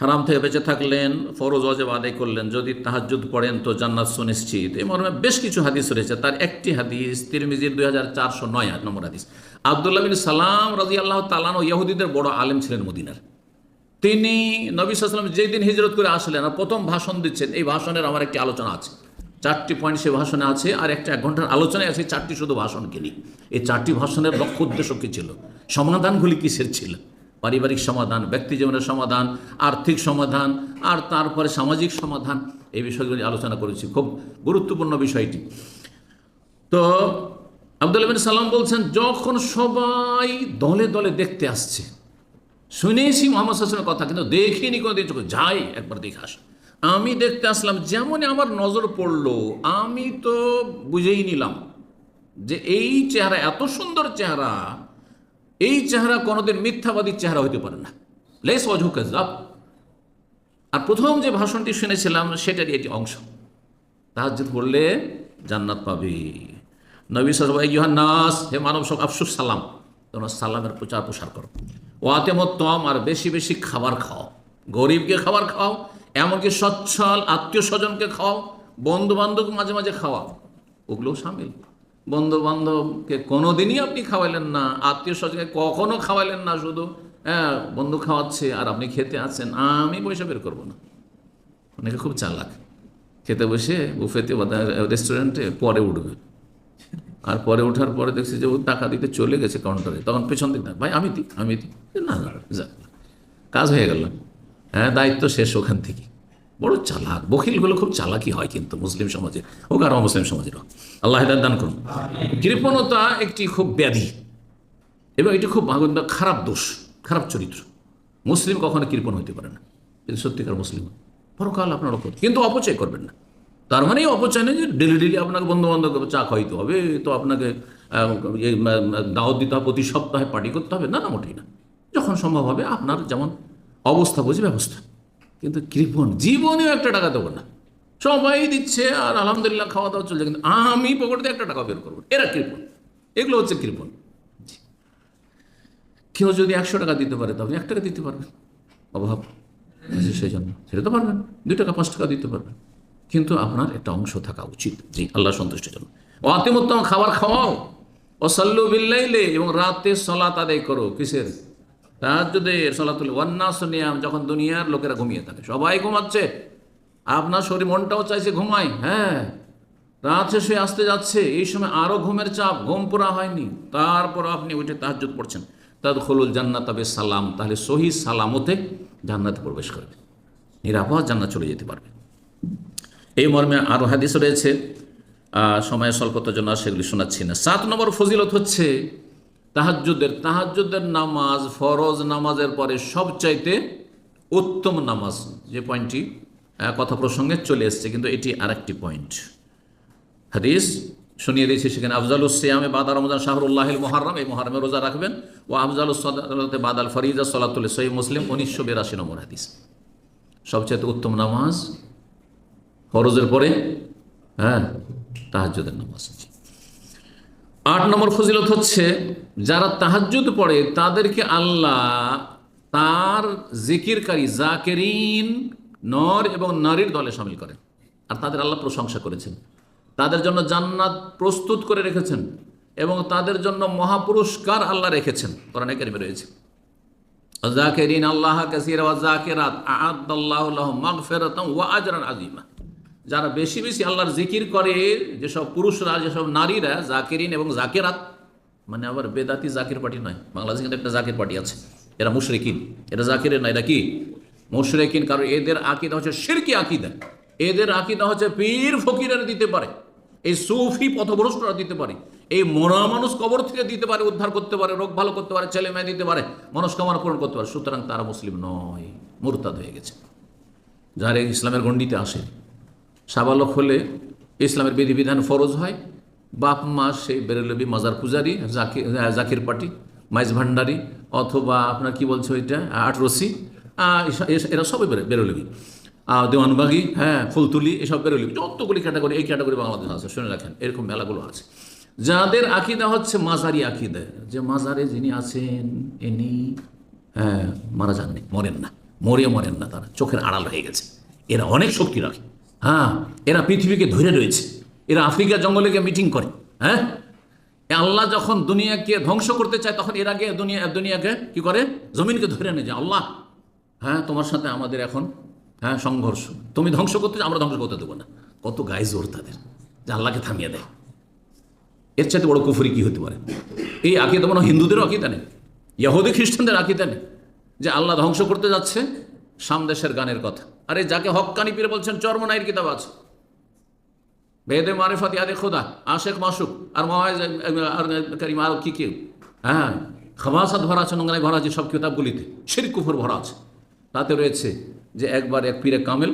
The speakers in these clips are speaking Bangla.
হারাম থেকে বেঁচে থাকলেন, ফরজ অজেব আদায় করলেন, যদি তাহাজ্জুদ পড়েন তো জান্নাত সুনিশ্চিত। এই মর্মে বেশ কিছু হাদিস রয়েছে, তার একটি হাদিস তিরমিজির দুই হাজার চারশো নয় নম্বর হাদিস। আবদুল্লাহ বিন সালাম রাজি আল্লাহ তালান ও ইহুদিদের বড় আলেম ছিলেন মদিনার। তিনি নবী সাল্লাম যেই দিন হিজরত করে আসলেন, আর প্রথম ভাষণ দিচ্ছেন, এই ভাষণের আমার একটি আলোচনা আছে। চারটি পয়েন্ট সে ভাষণে আছে, আর একটা এক ঘণ্টার আলোচনায় আছে চারটি শুধু ভাষণকে নিয়ে এই চারটি ভাষণের লক্ষ্য উদ্দেশ্য কী ছিল? সমাধানগুলি কিসের ছিল? পারিবারিক সমাধান, ব্যক্তি জীবনের সমাধান, আর্থিক সমাধান, আর তারপরে সামাজিক সমাধান, এই বিষয়গুলি আলোচনা করেছি। খুব গুরুত্বপূর্ণ বিষয়টি। তো আব্দুল বিন সালাম বলছেন, যখন সবাই দলে দলে দেখতে আসছে, শুনেছি মোহাম্মদ হাসানের কথা, কিন্তু দেখিনি কোনোদিন। চোখে যাই, একবার দেখে আস। আমি দেখতে আসলাম, যেমনই আমার নজর পড়ল, আমি তো বুঝেই নিলাম যে এই চেহারা, এত সুন্দর চেহারা এই চেহারা কোনোদিন মিথ্যাবাদীর চেহারা হইতে পারে না। লেস জাপ আর প্রথম যে ভাষণটি শুনেছিলাম, সেটারই এটি অংশ। তাহাজ্জুদ পড়লে জান্নাত পাবে। নবী নাস, হে মানব সব, আফসুস সালাম। তোমরা সালামের প্রচার প্রসার করো। ওয়াতেমত্তম আর বেশি বেশি খাবার খাও। গরিবকে খাবার খাও, এমনকি সচ্ছল আত্মীয় স্বজনকে খাও বন্ধু বান্ধবকে মাঝে মাঝে খাওয়াও। ওগুলোও সামিল। বন্ধু বান্ধবকে কোনোদিনই আপনি খাওয়াইলেন না আত্মীয় স্বজনকে কখনো খাওয়াইলেন না শুধু। হ্যাঁ বন্ধু খাওয়াচ্ছে আর আপনি খেতে আছেন, আমি পয়সা বের করব না। অনেকে খুব চালাক। খেতে বসে বুফেতে রেস্টুরেন্টে পরে উঠবে। আর পরে ওঠার পরে দেখছি যে ও টাকা দিতে চলে গেছে কাউন্টারে তখন পেছন দিক না, ভাই, আমি দিই আমি দিই। না কাজ হয়ে গেল। হ্যাঁ দায়িত্ব শেষ ওখান থেকে বড় চালাক। বকিলগুলো খুব চালাকি হয় কিন্তু মুসলিম সমাজে হোক আর অমুসলিম সমাজেরও। আল্লাহ হেদায়ত দান করুন। কৃপণতা একটি খুব ব্যাধি এবং এটি খুব খারাপ দোষ, খারাপ চরিত্র। মুসলিম কখনো কৃপণ হতে পারে না। কিন্তু সত্যিকার মুসলিম। পরকাল আপনার অপর কিন্তু অপচয় করবেন না। তার মানে অপচয় নেই যে ডেলি ডেলি আপনাকে বন্ধু বান্ধব চা খাইতে হবে, তো আপনাকে দাওয়াত দিতে হবে, প্রতি সপ্তাহে পার্টি করতে হবে। না না, মোটেই না। যখন সম্ভব হবে আপনার যেমন অবস্থা বুঝে ব্যবস্থা। কিন্তু কৃপণ, জীবনেও একটা টাকা দেবো না। সবাই দিচ্ছে আর আলহামদুলিল্লাহ খাওয়া দাওয়া চলছে, কিন্তু আমি পকেটে একটা টাকা বের করব এরা কৃপণ। এগুলো হচ্ছে কৃপণ। কেউ যদি একশো টাকা দিতে পারে তবে এক টাকা দিতে পারবেন। অভাব। সেই জন্য সেটা তো পারবেন। দুই টাকা, পাঁচ টাকা দিতে পারবেন। কিন্তু আপনার একটা অংশ থাকা উচিত। জি আল্লাহ সন্তুষ্টের জন্য। ও আতিমোত্তম, খাবার খাওয়াও। ও সাল্লু বিল্লাইলে, এবং রাতে সলাত আদায় করো। কিসের? তাহাজ্জুদের সলাতুল ওয়ান্নাস নিয়াম যখন দুনিয়ার লোকেরা ঘুমিয়ে থাকে। সবাই ঘুমাচ্ছে। আপনার শরীর মনটাও চাইছে ঘুমায় হ্যাঁ। রাত শেষ আসতে যাচ্ছে, এই সময় আরও ঘুমের চাপ, ঘুম পুরা হয়নি। তারপর আপনি উঠে তাহাজ্জুদ পড়ছেন। তাদ খোলুল জান্নাত তবে সালাম, তাহলে সহি সালামতে জান্নাতে প্রবেশ করবে। নিরাপদ জান্নাত চলে যেতে পারবে। এই মর্মে আরও হাদিস রয়েছে। সময় স্বল্পতার জন্য সেগুলি শোনাচ্ছি না। সাত নম্বর ফজিলত হচ্ছে তাহাজ্জুদের তাহাজ্জুদের নামাজ, ফরজ নামাজের পরে সবচাইতে উত্তম নামাজ যে পয়েন্টটি কথা প্রসঙ্গে চলে এসছে, কিন্তু এটি আরেকটি পয়েন্ট হাদিস শুনিয়ে দিয়েছি সেখানে আফজাল সিয়ামে বাদা রমজান শাহরুল্লাহিল মহারম এই মহারমে রোজা রাখবেন। ও আফজাল সদালতে বাদাল ফরিজা সলাতুল সই মুসলিম, উনিশশো বিরাশি নম্বর হাদিস। সবচেয়ে উত্তম নামাজ ফরজের পরে হ্যাঁ তাহাজ্জুদের নামাজ আট নম্বর ফজিলত হচ্ছে, যারা তাহাজ্জুদ পড়ে, তাদেরকে আল্লাহ তার জিকিরকারী জাকেরিন, নর এবং নারীর দলে সামিল করেন। আর তাদের আল্লাহ প্রশংসা করেছেন। তাদের জন্য জান্নাত প্রস্তুত করে রেখেছেন এবং তাদের জন্য মহাপুরস্কার আল্লাহ রেখেছেন। কোরআনে কারিমে রয়েছে। জাকেরিন আল্লাহ কাসির ওয়া জাকিরাত আ'আদাল্লাহু লাহুম মাগফিরাতাম ওয়া আজরান আযীমা। যারা বেশি বেশি আল্লাহর জিকির করে, যেসব পুরুষরা, যেসব নারীরা, জাকিরিন এবং জাকিরাত মানে আবার বেদাতি জাকির পার্টি নয়, বাংলাদেশে কিন্তু একটা জাকির পার্টি আছে। এরা মুশরিকিন। এরা জাকিরের না এরা কি? মুশরিকিন, কারণ এদের আকিদা হচ্ছে শিরকি আকিদা। এদের আকিদা হচ্ছে পীর ফকিরের দিতে পারে, এই সুফি পথভ্রষ্টরা দিতে পারে, এই মরা মানুষ কবর থেকে দিতে পারে, উদ্ধার করতে পারে, রোগ ভালো করতে পারে, ছেলে মেয়ে দিতে পারে, মনস্কামনা পূরণ করতে পারে, সুতরাং তারা মুসলিম নয়, মুরতাদ হয়ে গেছে। যারা ইসলামের গণ্ডিতে আসে সাবালক হলে ইসলামের বিধিবিধান ফরজ হয়। বাপ, মা সেই বেরেলবি, মাজার পূজারি, জাকির জাকির পাটি, মাইজ ভান্ডারি, অথবা আপনার কি বলছে ওইটা? আটরসি এরা সবই বেরো, বেরোলবি। দেওয়ানবাগি হ্যাঁ ফুলতুলি, এসব বেরোলবি। যতগুলি ক্যাটাগরি, এই ক্যাটাগরি বাংলাদেশ আছে, শুনে রাখেন, এরকম মেলাগুলো আছে। যাদের আকিদা হচ্ছে মাজারি আকিদা, যে মাজারে যিনি আছেন, ইনি হ্যাঁ মারা যাননি, মরেন না মরে মরেন না তারা, চোখের আড়াল হয়ে গেছে। এরা অনেক শক্তি রাখে হ্যাঁ এরা পৃথিবীকে ধরে রয়েছে। এরা আফ্রিকা জঙ্গলে গিয়ে মিটিং করে হ্যাঁ? আল্লাহ যখন দুনিয়াকে ধ্বংস করতে চায় তখন এর আগে দুনিয়া দুনিয়াকে কি করে? জমিনকে ধরে নিয়ে যায়। আল্লাহ হ্যাঁ তোমার সাথে আমাদের এখন হ্যাঁ সংঘর্ষ। তুমি ধ্বংস করতে চাও, আমরা ধ্বংস করতে দেবো না। কত গায়ে জোর তাদের যে আল্লাহকে থামিয়ে দেয়। এর চাইতে বড় কুফুরি কি হতে পারে? এই আকিদা মনে হিন্দুদেরও আকিদা নেই ইহুদি খ্রিস্টানদের আকিদা নেই যে আল্লাহ ধ্বংস করতে যাচ্ছে সামদেশের গানের কথা। আরে যাকে হক্কানি পীর বলছেন চর্ম চর্মনাইয়ের কিতাব আছে। বেদে মারেফাত ইয়াদে খোদা আশেক মাসুক, আর মহাজ আর কি কি হ্যাঁ খামাসাত ভরা আছে, নোংরায় ভরা আছে সব কিতাবগুলিতে। শির কুফর ভরা আছে। তাতে রয়েছে যে একবার এক পীরে কামেল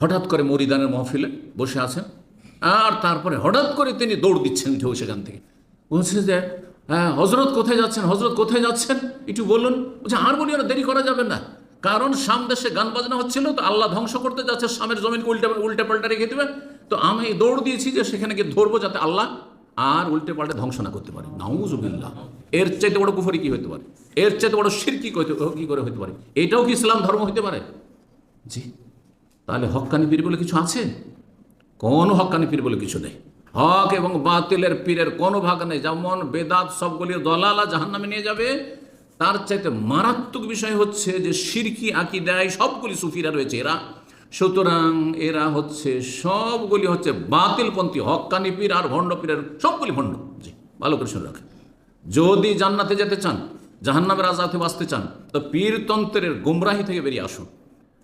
হঠাৎ করে মরিদানের মহফিলে বসে আছেন, আর তারপরে হঠাৎ করে তিনি দৌড় দিচ্ছেন উঠে সেখান থেকে। বলছে যে হ্যাঁ হজরত কোথায় যাচ্ছেন? হজরত কোথায় যাচ্ছেন? একটু বলুন। বলছে, আর বলি না, দেরি করা যাবে না। কারণ সাম দেশে গান বাজনা হচ্ছিল, তো আল্লাহ ধ্বংস করতে যাচ্ছে সামের জমিনকে উল্টে উল্টে পাল্টা রেখে দেবে। তো আমি দৌড় দিয়েছি যে সেখানে গিয়ে ধরবো যাতে আল্লাহ আর উল্টে পাল্টে ধ্বংস না করতে পারে। নাউজুবিল্লাহ। এর চাইতে বড় কুফরি কি হতে পারে? এর চাইতে বড় শিরকি কি করে হতে পারে? এটাও কি ইসলাম ধর্ম হতে পারে? জি। তাহলে হক্কানি পীর বলে কিছু আছে? কোন হক্কানি পীর বলে কিছু নেই। হক এবং বাতিলের পীরের কোনো ভাগ নেই। যেমন বেদাত সবগুলি দলালা জাহান্নামে নিয়ে যাবে তার চাইতে মারাত্মক বিষয় হচ্ছে যে সিরকি আঁকি দেয় সবগুলি সুফিরা রয়েছে এরা। সুতরাং এরা হচ্ছে সবগুলি হচ্ছে বাতিলপন্থী হক্কানি পীর আর ভণ্ড পীরের সবগুলি ভণ্ড। জি, ভালো করে শুনে রাখেন। যদি জান্নাতে যেতে চান, জাহান্নামের আজাতে বাঁচতে চান, তো পীরতন্ত্রের গুমরাহি থেকে বেরিয়ে আসুন।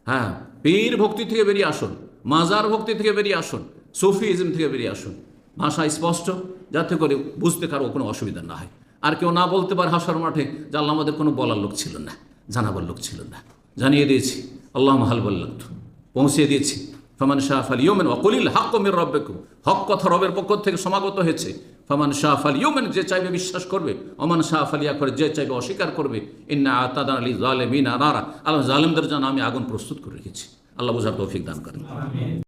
হ্যাঁ পীর ভক্তি থেকে বেরিয়ে আসুন, মাজার ভক্তি থেকে বেরিয়ে আসুন, সুফিজম থেকে বেরিয়ে আসুন। ভাষা স্পষ্ট, যাতে করে বুঝতে কারও কোনো অসুবিধা না হয়। আর কেউ না বলতে পারে হাসার মাঠে যে আল্লাহ আমাদের কোনো বলার লোক ছিল না, জানাবার লোক ছিল না। জানিয়ে দিয়েছি, আল্লাহ মাহাল বল্লাহ পৌঁছিয়ে দিয়েছি। ফমান শাহ আল ইউমেন অকলিল হাক্ক মির রব্বেকুম। হক কথা রবের পক্ষ থেকে সমাগত হয়েছে। ফমান শাহ আল ইউমেন যে চাইবে বিশ্বাস করবে অমান শাহ আলিয়া করে যে চাইবে অস্বীকার করবে। ইন্না আতাদান আলী জালেমিন আনারা আল্লাহ জালেমদের জন্য আমি আগুন প্রস্তুত করে রেখেছি। আল্লাহ বোঝার তৌফিক দান করেন।